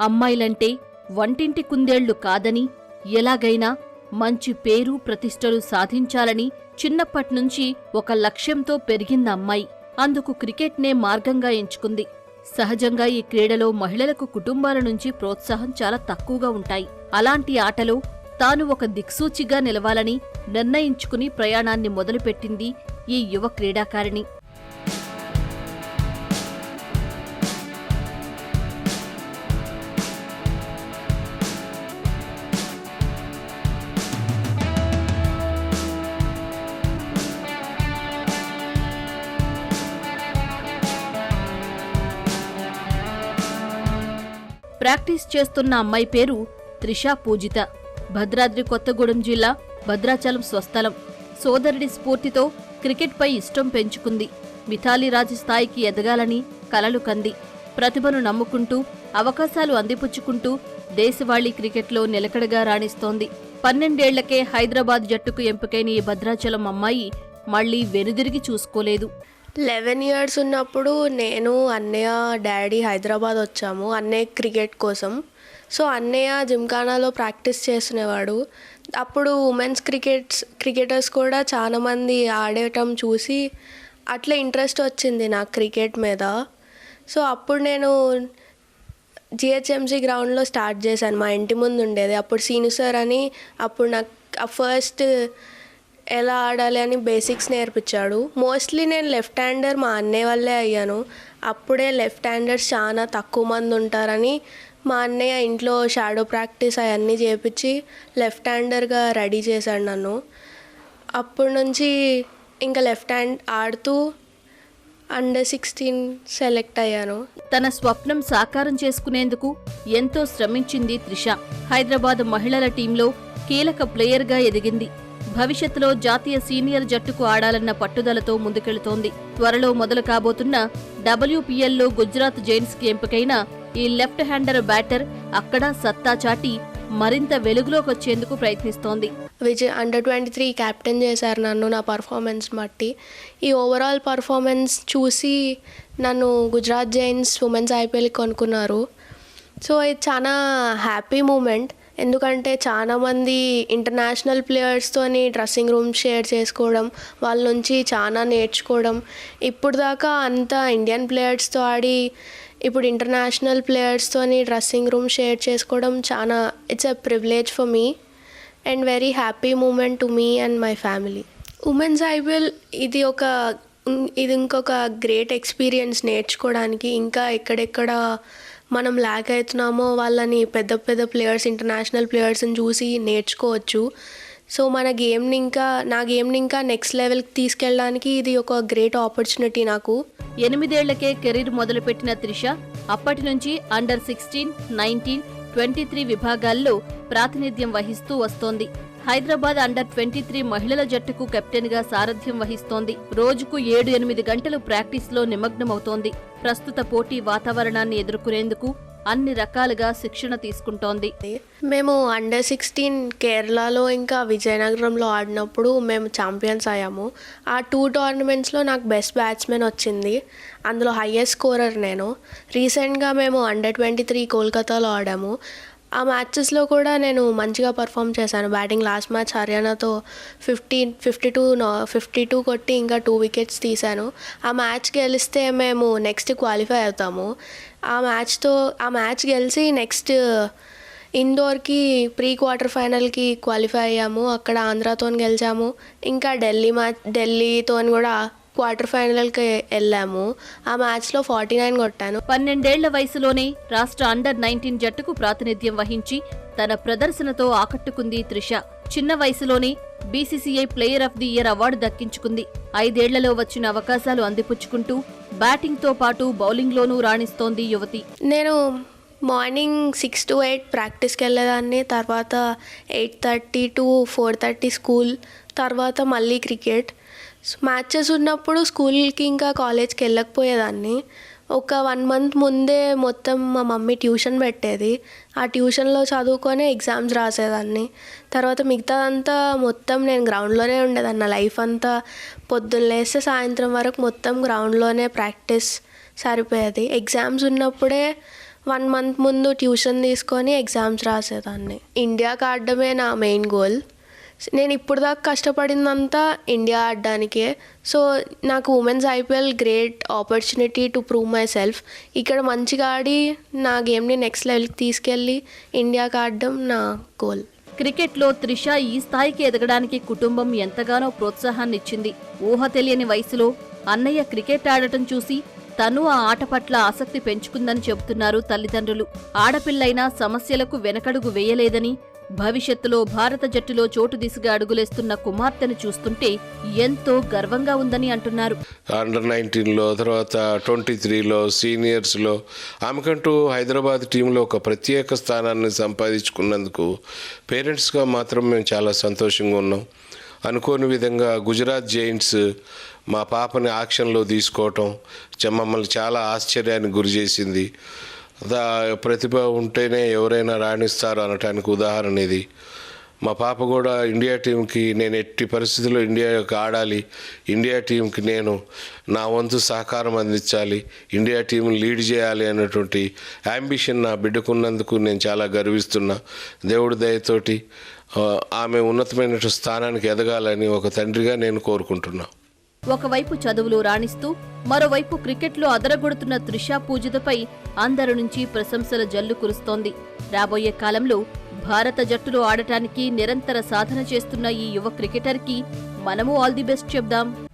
అమ్మాయిలంటే వంటింటి కుందేళ్ళు కాదని ఎలాగైనా మంచి పేరు ప్రతిష్టలు సాధించాలని చిన్నప్పట్నుంచి ఒక లక్ష్యంతో పెరిగింది అమ్మాయి. అందుకు క్రికెట్నే మార్గంగా ఎంచుకుంది. సహజంగా ఈ క్రీడలో మహిళలకు కుటుంబాల నుంచి ప్రోత్సాహం చాలా తక్కువగా ఉంటాయి. అలాంటి ఆటలో తాను ఒక దిక్సూచిగా నిలవాలని నిర్ణయించుకుని ప్రయాణాన్ని మొదలుపెట్టింది ఈ యువ క్రీడాకారిణి. ప్రాక్టీస్ చేస్తున్న అమ్మాయి పేరు త్రిషా పూజిత. భద్రాద్రి కొత్తగూడెం జిల్లా భద్రాచలం స్వస్థలం. సోదరుడి స్ఫూర్తితో క్రికెట్పై ఇష్టం పెంచుకుంది. మిథాలి రాజు స్థాయికి ఎదగాలని కలలు కంది. ప్రతిభను నమ్ముకుంటూ అవకాశాలు అందిపుచ్చుకుంటూ దేశవాళీ క్రికెట్లో నిలకడగా రాణిస్తోంది. పన్నెండేళ్ళకే హైదరాబాద్ జట్టుకు ఎంపికైన ఈ భద్రాచలం అమ్మాయి మళ్ళీ వెనుదిరిగి చూసుకోలేదు. లెవెన్ ఇయర్స్ ఉన్నప్పుడు నేను అన్నయ్య డాడీ హైదరాబాద్ వచ్చాము. అన్నయ్య క్రికెట్ కోసం. సో అన్నయ్య జిమ్ఖానాలో ప్రాక్టీస్ చేస్తునేవాడు అప్పుడు ఉమెన్స్ క్రికెట్స్ క్రికెటర్స్ కూడా చాలామంది ఆడటం చూసి అట్లా ఇంట్రెస్ట్ వచ్చింది నాకు క్రికెట్ మీద. సో అప్పుడు నేను జిహెచ్ఎంసీ గ్రౌండ్లో స్టార్ట్ చేశాను. మా ఇంటి ముందు ఉండేది. అప్పుడు సీను సార్ అని అప్పుడు నాకు ఫస్ట్ ఎలా ఆడాలి అని బేసిక్స్ నేర్పించాడు. మోస్ట్లీ నేను లెఫ్ట్ హ్యాండర్ మా అన్నయ్య వల్లే అయ్యాను. అప్పుడే లెఫ్ట్ హ్యాండర్స్ చాలా తక్కువ మంది ఉంటారని మా అన్నయ్య ఇంట్లో షాడో ప్రాక్టీస్ అవన్నీ చేపించి లెఫ్ట్ హ్యాండర్గా రెడీ చేశాడు నన్ను. అప్పటి నుంచి ఇంకా లెఫ్ట్ హ్యాండ్ ఆడుతూ అండర్ సిక్స్టీన్ సెలెక్ట్ అయ్యాను. తన స్వప్నం సాకారం చేసుకునేందుకు ఎంతో శ్రమించింది త్రిష. హైదరాబాద్ మహిళల టీంలో కీలక ప్లేయర్గా ఎదిగింది. భవిష్యత్తులో జాతీయ సీనియర్ జట్టుకు ఆడాలన్న పట్టుదలతో ముందుకెళుతోంది. త్వరలో మొదలు కాబోతున్న డబ్ల్యూపీఎల్లో గుజరాత్ జైంట్స్కి ఎంపికైన ఈ లెఫ్ట్ హ్యాండర్ బ్యాటర్ అక్కడ సత్తా చాటి మరింత వెలుగులోకి వచ్చేందుకు ప్రయత్నిస్తోంది. Vijay under twenty three captain చేశారు నన్ను నా పర్ఫార్మెన్స్ బట్టి. ఈ ఓవరాల్ పర్ఫార్మెన్స్ చూసి నన్ను గుజరాత్ జైన్స్ ఉమెన్స్ ఐపీఎల్కి కొనుక్కున్నారు. సో ఇది చాలా హ్యాపీ మూమెంట్ ఎందుకంటే చాలామంది ఇంటర్నేషనల్ ప్లేయర్స్తోని డ్రెస్సింగ్ రూమ్ షేర్ చేసుకోవడం వాళ్ళ నుంచి చాలా నేర్చుకోవడం. ఇప్పుడు దాకా అంతా ఇండియన్ ప్లేయర్స్తో ఆడి ఇప్పుడు ఇంటర్నేషనల్ ప్లేయర్స్తోని డ్రెస్సింగ్ రూమ్ షేర్ చేసుకోవడం చాలా it's a privilege for me and very happy moment to me and my family women's IPL ఇది ఒక ఇది ఇంకొక గ్రేట్ ఎక్స్పీరియన్స్ నేర్చుకోవడానికి. ఇంకా ఎక్కడెక్కడ మనం ల్యాక్ అవుతున్నామో వాళ్ళని పెద్ద పెద్ద ప్లేయర్స్ ఇంటర్నేషనల్ ప్లేయర్స్ని చూసి నేర్చుకోవచ్చు. సో మన గేమ్ని ఇంకా నా గేమ్ని ఇంకా నెక్స్ట్ లెవెల్కి తీసుకెళ్ళడానికి ఇది ఒక గ్రేట్ ఆపర్చునిటీ నాకు. ఎనిమిదేళ్ళకే కెరీర్ మొదలుపెట్టిన త్రిష అప్పటి నుంచి under sixteen nineteen twenty three విభాగాల్లో ప్రాతినిధ్యం వహిస్తూ వస్తోంది. హైదరాబాద్ అండర్ ట్వంటీ త్రీ మహిళల జట్టుకు కెప్టెన్గా సారథ్యం వహిస్తోంది. రోజుకు ఏడు ఎనిమిది గంటలు ప్రాక్టీస్లో నిమగ్నమవుతోంది. ప్రస్తుత పోటీ వాతావరణాన్ని ఎదుర్కొనేందుకు అన్ని రకాలుగా శిక్షణ తీసుకుంటోంది. మేము అండర్ సిక్స్టీన్ కేరళలో ఇంకా విజయనగరంలో ఆడినప్పుడు మేము ఛాంపియన్స్ అయ్యాము. ఆ టూ టోర్నమెంట్స్లో నాకు బెస్ట్ బ్యాట్స్మెన్ వచ్చింది. అందులో హయ్యెస్ట్ స్కోరర్ నేను. రీసెంట్గా మేము అండర్ ట్వంటీ త్రీ కోల్కతాలో ఆడాము. ఆ మ్యాచెస్లో కూడా నేను మంచిగా పర్ఫామ్ చేశాను. Batting last match హర్యానాతో fifty fifty two fifty two కొట్టి ఇంకా టూ వికెట్స్ తీశాను. ఆ మ్యాచ్ గెలిస్తే మేము నెక్స్ట్ క్వాలిఫై అవుతాము. ఆ మ్యాచ్తో ఆ మ్యాచ్ గెలిచి నెక్స్ట్ ఇండోర్కి ప్రీ క్వార్టర్ ఫైనల్కి క్వాలిఫై అయ్యాము. అక్కడ ఆంధ్రాతో గెలిచాము. ఇంకా ఢిల్లీ మ్యాచ్ ఢిల్లీతో కూడా క్వార్టర్ ఫైనల్కి వెళ్ళాము. ఆ మ్యాచ్లో ఫార్టీ నైన్ కొట్టాను. పన్నెండేళ్ళ వయసులోనే రాష్ట్ర అండర్ నైన్టీన్ జట్టుకు ప్రాతినిధ్యం వహించి తన ప్రదర్శనతో ఆకట్టుకుంది త్రిష. చిన్న వయసులోనే BCCI player of the year award దక్కించుకుంది. ఐదేళ్ళలో వచ్చిన అవకాశాలు అందిపుచ్చుకుంటూ బ్యాటింగ్తో పాటు బౌలింగ్లోనూ రాణిస్తోంది యువతి. నేను మార్నింగ్ సిక్స్ టు ఎయిట్ ప్రాక్టీస్కి వెళ్ళేదాన్ని తర్వాత eight thirty to four thirty school తర్వాత మళ్ళీ క్రికెట్. మ్యాచెస్ ఉన్నప్పుడు స్కూల్కి ఇంకా కాలేజ్కి వెళ్ళకపోయేదాన్ని. ఒక వన్ మంత్ ముందే మొత్తం మా మమ్మీ ట్యూషన్ పెట్టేది. ఆ ట్యూషన్లో చదువుకొని ఎగ్జామ్స్ రాసేదాన్ని. తర్వాత మిగతాదంతా మొత్తం నేను గ్రౌండ్లోనే ఉండేదాన్ని. నా లైఫ్ అంతా పొద్దున్న లేస్తే సాయంత్రం వరకు మొత్తం గ్రౌండ్లోనే ప్రాక్టీస్ సరిపోయేది. ఎగ్జామ్స్ ఉన్నప్పుడే వన్ మంత్ ముందు ట్యూషన్ తీసుకొని ఎగ్జామ్స్ రాసేదాన్ని. ఇండియాకి ఆడడమే నా మెయిన్ గోల్. నేను ఇప్పుడు దాకా కష్టపడిందంతా ఇండియా ఆడడానికే. సో నాకు women's IPL great opportunity to prove myself ఇక్కడ మంచిగా ఆడి నా గేమ్ని నెక్స్ట్ లెవెల్కి తీసుకెళ్ళి ఇండియాకి ఆడడం నా గోల్. క్రికెట్లో త్రిష ఈ స్థాయికి ఎదగడానికి కుటుంబం ఎంతగానో ప్రోత్సాహాన్ని ఇచ్చింది ఊహ తెలియని వయసులో అన్నయ్య క్రికెట్ ఆడటం చూసి తను ఆ ఆట పట్ల ఆసక్తి పెంచుకుందని చెబుతున్నారు తల్లిదండ్రులు. ఆడపిల్లైనా సమస్యలకు వెనకడుగు వేయలేదని భవిష్యత్తులో భారత జట్టులో చోటు దిశగా అడుగులేస్తున్న కుమార్తెను చూస్తుంటే ఎంతో గర్వంగా ఉందని అంటున్నారు. అండర్ నైన్టీన్లో తర్వాత ట్వంటీ త్రీలో సీనియర్స్లో ఆమెకంటూ హైదరాబాద్ టీంలో ఒక ప్రత్యేక స్థానాన్ని సంపాదించుకున్నందుకు పేరెంట్స్గా మాత్రం మేము చాలా సంతోషంగా ఉన్నాం. అనుకోని విధంగా గుజరాత్ జైంట్స్ మా పాపని ఆక్షన్లో తీసుకోవటం చ- మమ్మల్ని చాలా ఆశ్చర్యానికి గురి చేసింది. ప్రతిభ ఉంటేనే ఎవరైనా రాణిస్తారు అనటానికి ఉదాహరణ ఇది. మా పాప కూడా ఇండియా టీంకి నేను ఎట్టి పరిస్థితుల్లో ఇండియాకి ఆడాలి. ఇండియా టీంకి నేను నా వంతు సహకారం అందించాలి. ఇండియా టీంని లీడ్ చేయాలి అనేటువంటి అంబిషన్ నా బిడ్డకున్నందుకు నేను చాలా గర్విస్తున్నా. దేవుడి దయతోటి ఆమె ఉన్నతమైనటువంటి స్థానానికి ఎదగాలని ఒక తండ్రిగా నేను కోరుకుంటున్నాను ఒకవైపు చదువులు రాణిస్తూ మరోవైపు క్రికెట్లో అదరగొడుతున్న త్రిషా పూజితపై అందరి నుంచి ప్రశంసల జల్లు కురుస్తోంది. రాబోయే కాలంలో భారత జట్టులో ఆడటానికి నిరంతర సాధన చేస్తున్న ఈ యువ క్రికెటర్కి మనము ఆల్ ది బెస్ట్ చెప్దాం.